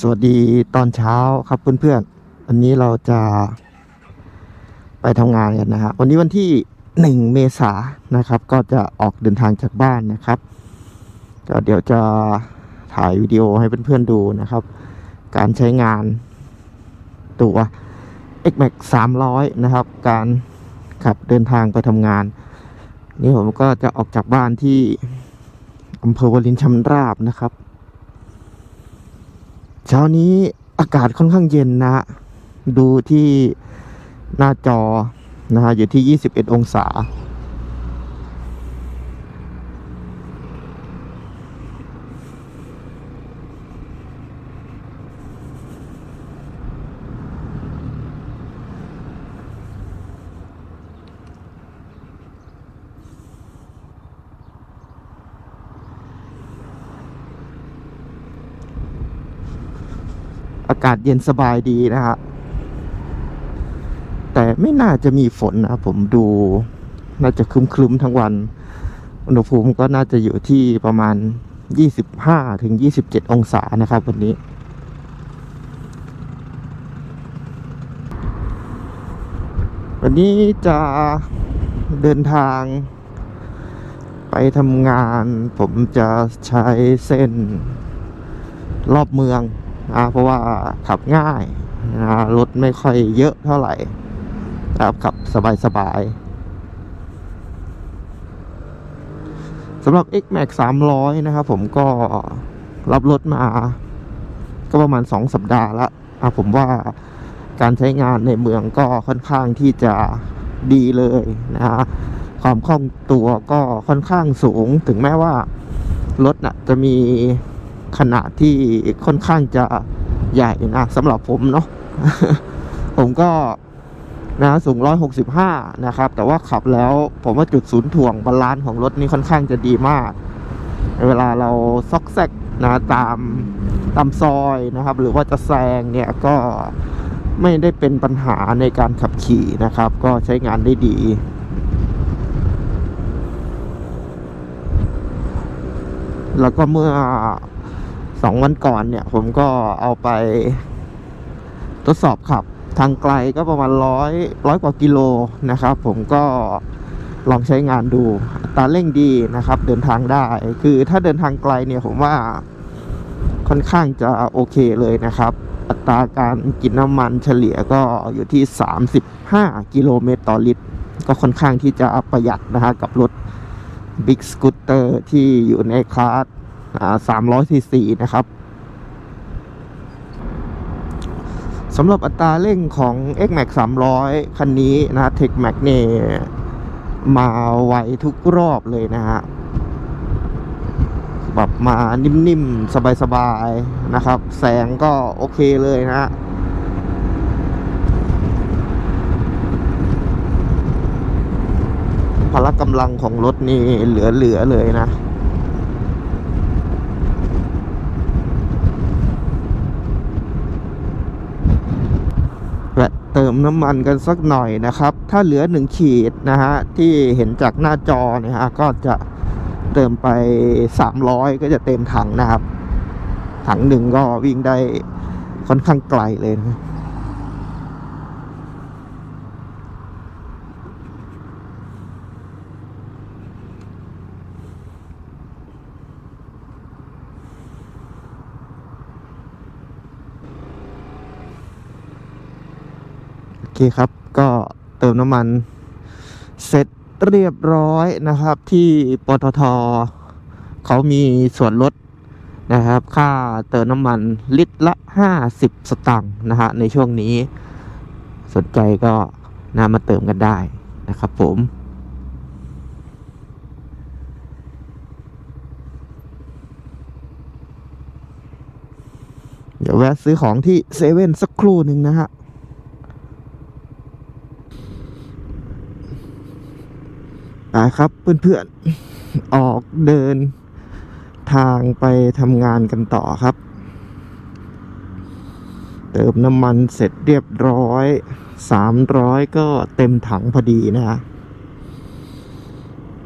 สวัสดีตอนเช้าครับเพื่อนๆวันนี้เราจะไปทำงานกันนะฮะวันนี้วันที่หนึ่งเมษายนนะครับ ก็จะออกเดินทางจากบ้านนะครับก็เดี๋ยวจะถ่ายวิดีโอให้เพื่อนๆดูนะครับ การใช้งานตัว x m a x 300 นะครับ การขับเดินทางไปทำงาน นี่ผมก็จะออกจากบ้านที่อำเภอวลินชำราบนะครับ เช้านี้อากาศค่อนข้างเย็นนะ ดูที่หน้าจอนะฮะอยู่ที่ 21 องศา อากาศเย็นสบายดีนะฮะ แต่ไม่น่าจะมีฝนนะผมดู น่าจะครึ้มทั้งวัน อุณหภูมิก็น่าจะอยู่ที่ประมาณ 25ถึง27 องศานะครับวันนี้ วันนี้จะเดินทางไปทำงาน ผมจะใช้เส้นรอบเมือง นะเพราะว่าขับง่ายนะรถไม่ค่อยเยอะเท่าไหร่นะครับขับสบายๆสำหรับ X Max 300 นะครับผมก็รับรถมา ก็ประมาณ 2 สัปดาห์ละอะผมว่าการใช้งานในเมืองก็ค่อนข้างที่จะดีเลยนะฮะความคล่องตัวก็ค่อนข้างสูงถึงแม้ว่ารถน่ะจะมี ขนาดที่ค่อนข้างจะใหญ่นะสำหรับผมเนาะผมก็นะสูง 165 นะครับ แต่ว่าขับแล้วผมว่าจุดศูนย์ถ่วงบาลานซ์ของรถนี่ค่อนข้างจะดีมาก เวลาเราซอกแซกนะตามตามซอยนะครับ หรือว่าจะแซงเนี่ยก็ไม่ได้เป็นปัญหาในการขับขี่นะครับ ก็ใช้งานได้ดีแล้วก็เมื่อ สองวันก่อนเนี่ย ผมก็เอาไปทดสอบขับ ทางไกลก็ประมาณร้อยร้อยกว่ากิโลนะครับ ผมก็ลองใช้งานดูอัตราเร่งดีนะครับ เดินทางได้ คือถ้าเดินทางไกลเนี่ยผมว่าค่อนข้างจะโอเคเลยนะครับ อัตราการกินน้ำมันเฉลี่ยก็อยู่ที่ 35 กิโลเมตรต่อลิตร ก็ค่อนข้างที่จะประหยัดนะฮะกับรถบิ๊กสกูตเตอร์ที่อยู่ในคลาส สามร้อยซีซีนะครับสำหรับอัตราเร่งของ X Max 300 คันนี้นะ Tech Max เนี่ยมาไวทุกรอบเลยนะฮะแบบมานิ่มๆ สบายๆ นะครับ แสงก็โอเคเลยนะฮะพละกำลังของรถนี่เหลือๆเลยนะ แวะ เติมน้ำมันกันสักหน่อยนะครับ ถ้าเหลือหนึ่งขีดนะฮะที่เห็นจากหน้าจอเนี่ยฮะก็จะเติมไปสามร้อยก็จะเต็มถังนะครับ ถังหนึ่งก็วิ่งได้ค่อนข้างไกลเลยนะ เคครับ ก็เติมน้ำมันเสร็จเรียบร้อยนะครับที่ปตทเขามีส่วนลดนะครับ ค่าเติมน้ำมันลิตรละ 50 สตางค์นะฮะในช่วงนี้ สนใจก็นามาเติมกันได้นะครับผมเดี๋ยวแวะซื้อของที่เซเว่นสักครู่หนึ่งนะฮะ นะครับเพื่อนๆ ออกเดินทางไปทำงานกันต่อครับ เติมน้ำมันเสร็จเรียบร้อยสามร้อยก็เต็มถังพอดีนะฮะ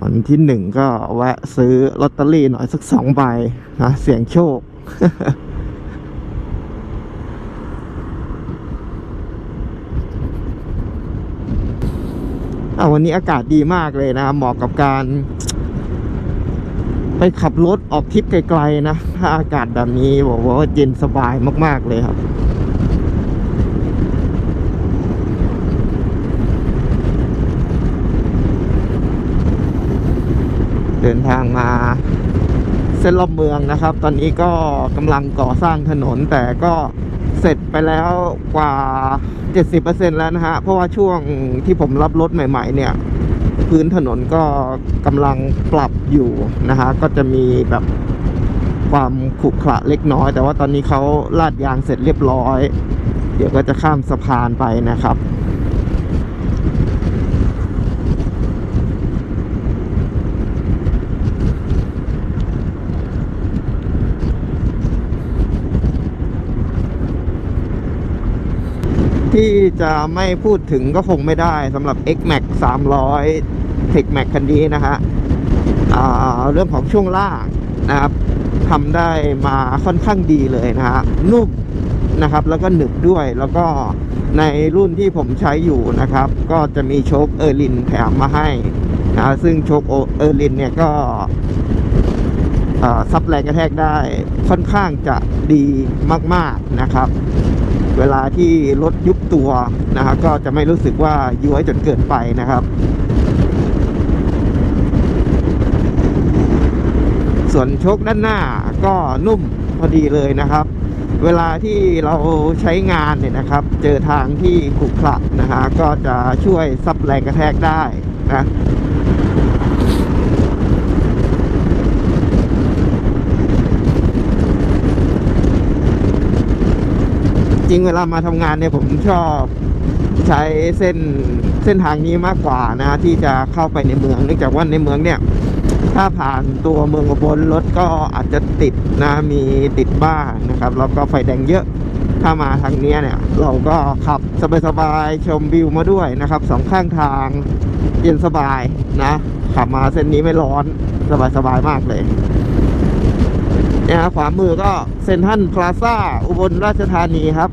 วันที่หนึ่งก็แวะซื้อลอตเตอรี่หน่อยสักสองใบนะเสี่ยงโชค อะวันนี้อากาศดีมากเลยนะเหมาะกับการ ไปขับรถออกทริปไกลๆนะถ้าอากาศแบบนี้บอกว่าเย็นสบายมากๆเลยครับเดินทางมาเส้นรอบเมืองนะครับ ตอนนี้ก็กำลังก่อสร้างถนนแต่ก็ สร็จไปแล้วกว่า 70%แล้วนะฮะ เพราะว่าช่วงที่ผมรับรถใหม่ ๆ เนี่ย พื้นถนนก็กำลังปรับอยู่นะฮะ ก็จะมีแบบความขรุขระเล็กน้อย แต่ว่าตอนนี้เขาลาดยางเสร็จเรียบร้อย เดี๋ยวก็จะข้ามสะพานไปนะครับ ที่จะไม่พูดถึงก็คงไม่ได้สำหรับ X Max 300 Tech Max คันนี้นะฮะอ่าเรื่องของช่วงล่างนะครับทำได้มาค่อนข้างดีเลยนะฮะนุ่มนะครับ แล้วก็หนึบด้วยแล้วก็ในรุ่นที่ผมใช้อยู่นะครับ ก็จะมีโชคเออร์ลินแถมมาให้นะซึ่งโชคเออร์ลินเนี่ยก็ซับแรงกระแทกได้ค่อนข้างจะดีมาก ๆนะครับ เวลาที่รถยุบตัวนะครับ ก็จะไม่รู้สึกว่าย้วยจนเกินไปนะครับ ส่วนโชคด้านหน้าก็นุ่มพอดีเลยนะครับ เวลาที่เราใช้งานเนี่ยนะครับ เจอทางที่ขรุขระนะฮะก็จะช่วยซับแรงกระแทกได้นะ ริงเวลามาทำงานเนี่ยผมชอบใช้เส้นเส้นทางนี้มากกว่านะที่จะเข้าไปในเมืองเนื่องจากว่าในเมืองเนี่ย ถ้าผ่านตัวเมืองอุบลรถก็อาจจะติดนะมีติดบ้างนะครับแล้วก็ไฟแดงเยอะถ้ามาทางนี้เนี่ยเราก็ขับสบายๆชมวิวมาด้วยนะครับสองข้างทางเย็นสบายนะขับมาเส้นนี้ไม่ร้อนสบายๆมากเลยนี่ยครับขวามือก็เซ็นทรัลพลาซ่าอุบลราชธานีครับ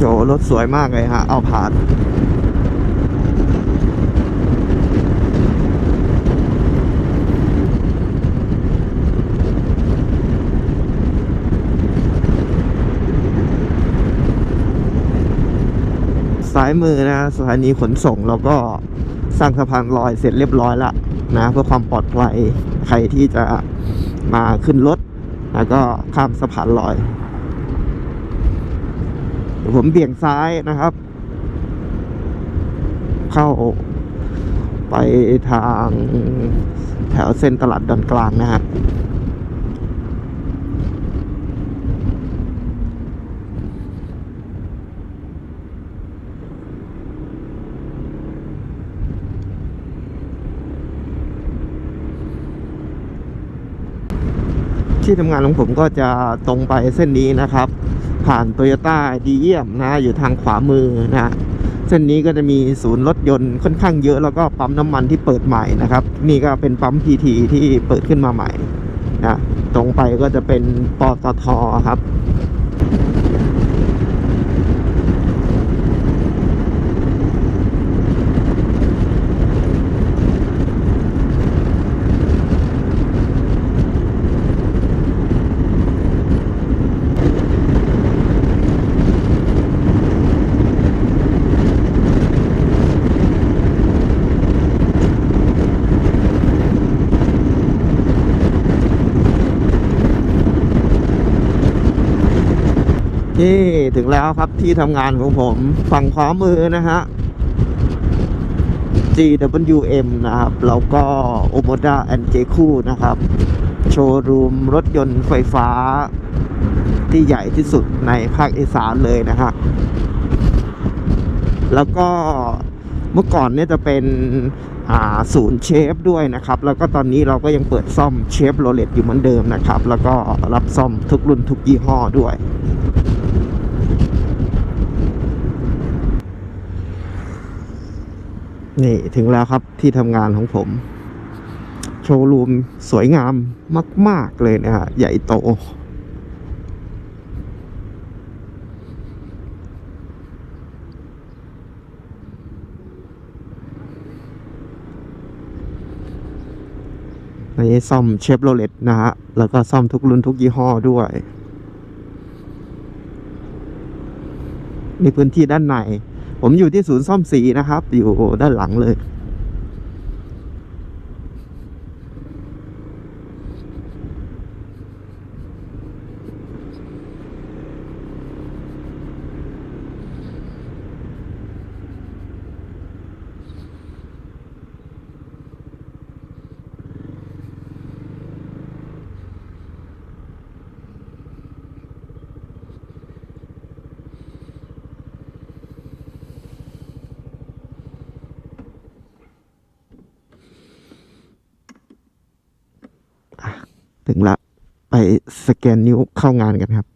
โหรถสวยมากเลยฮะ เอาผ่านซ้ายมือนะสถานีขนส่งเราก็สร้างสะพานลอยเสร็จเรียบร้อยล้วนะ เพื่อความปลอดภัยใครที่จะมาขึ้นรถ แล้วก็ข้ามสะพานลอย ผมเบี่ยงซ้ายนะครับ เข้าไปทางแถวเส้นตลาดดอนกลางนะฮะที่ทำงานของผมก็จะตรงไปเส้นนี้นะครับ ผ่านโตโยต้าดีเยี่ยมนะอยู่ทางขวามือนะเส้นนี้ก็จะมีศูนย์รถยนต์ค่อนข้างเยอะแล้วก็ปั๊มน้ำมันที่เปิดใหม่นะครับ นี่ก็เป็นปั๊มพีทีที่เปิดขึ้นมาใหม่นะตรงไปก็จะเป็นปตทครับ นี่ถึงแล้วครับที่ทำงานของผม ฝั่งขวามือนะฮะ GWM นะครับ แล้วก็ Omoda and j c u นะครับ โชว์รูมรถยนต์ไฟฟ้า ที่ใหญ่ที่สุดในภาคอีสานเลยนะฮะ แล้วก็เมื่อก่อนเนี่ยจะเป็นศูนย์เชฟด้วยนะครับ แล้วก็ตอนนี้เราก็ยังเปิดซ่อมเชฟโรเลตอยู่เหมือนเดิมนะครับ แล้วก็รับซ่อมทุกรุ่นทุกยี่ห้อด้วย นี่ถึงแล้วครับที่ทำงานของผม โชว์รูมสวยงามมาก ๆ เลยนะฮะ ใหญ่โต นี่ซ่อมเชฟโรเลตนะฮะ แล้วก็ซ่อมทุกรุ่นทุกยี่ห้อด้วยในพื้นที่ด้านใน ผมอยู่ที่ศูนย์ซ่อมสีนะครับ อยู่ด้านหลังเลย ถึงละ ไป สแกนนิ้วเข้างานกันครับ